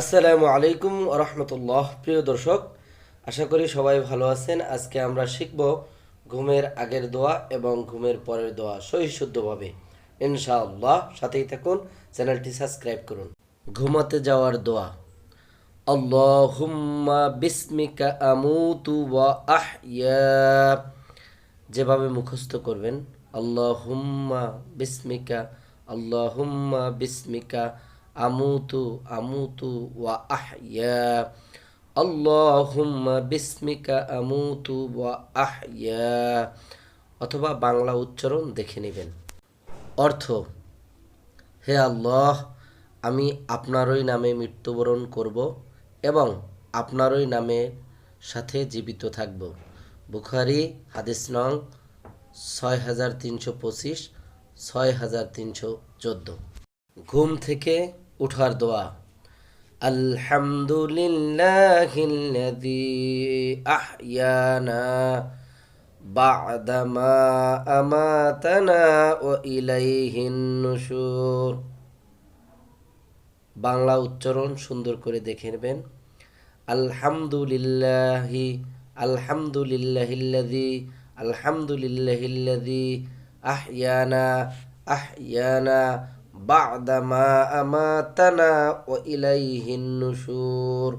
আসসালামু আলাইকুম রহমতুল্লাহ। প্রিয় দর্শক, আশা করি সবাই ভালো আছেন। আজকে আমরা শিখব ঘুমের আগের দোয়া এবং ঘুমের পরের দোয়া সহি শুদ্ধভাবে। ইনশাআল্লাহ, সাথেই থাকুন, চ্যানেলটি সাবস্ক্রাইব করুন। ঘুমাতে যাওয়ার দোয়া। আল্লাহুম্মা বিসমিকা আমুতু ওয়া আহইয়া। যেভাবে মুখস্থ করবেন, আল্লাহুম্মা বিসমিকা আল্লাহুম্মা বিসমিকা আমুতু আমুতু ওয়া আহইয়া আল্লাহুম্মা বিসমিকা আমুতু ওয়া আহইয়া অথবা বাংলা উচ্চারণ দেখে নেবেন। অর্থ, হে আল্লাহ, আমি আপনারই নামে মৃত্যুবরণ করব এবং আপনারই নামে সাথে জীবিত থাকব। বুখারি, হাদিস নং ছয় হাজার তিনশো পঁচিশ ছয় হাজার তিনশো চোদ্দ। ঘুম থেকে উঠার দোয়া। নুশুর। বাংলা উচ্চারণ সুন্দর করে দেখে নেবেন। আলহামদুলিল্লাহি আলহামদুলিল্লাহিল্লাযী আলহামদুলিল্লাহিল্লাযী আহইয়ানা আহইয়ানা বা'দামা আমাতানা নুশুর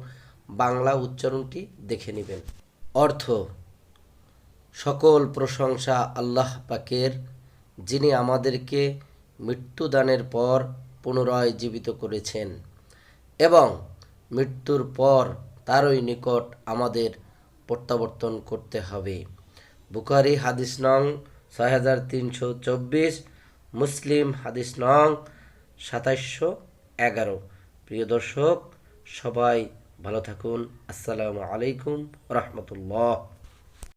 বাংলা উচ্চারণটি দেখে নেবেন। অর্থ, সকল প্রশংসা আল্লাহ পাকের, যিনি আমাদেরকে মৃত্যুদানের পর পুনরায় জীবিত করেছেন এবং মৃত্যুর পর তারই নিকট আমাদের প্রত্যাবর্তন করতে হবে। বুখারি হাদিস নং ছয় হাজার তিনশো চব্বিশ, মুসলিম হাদিস নং সাতাইশশো এগারো। প্রিয় দর্শক সবাই ভালো থাকুন। আসসালামু আলাইকুম রহমতুল্লাহ।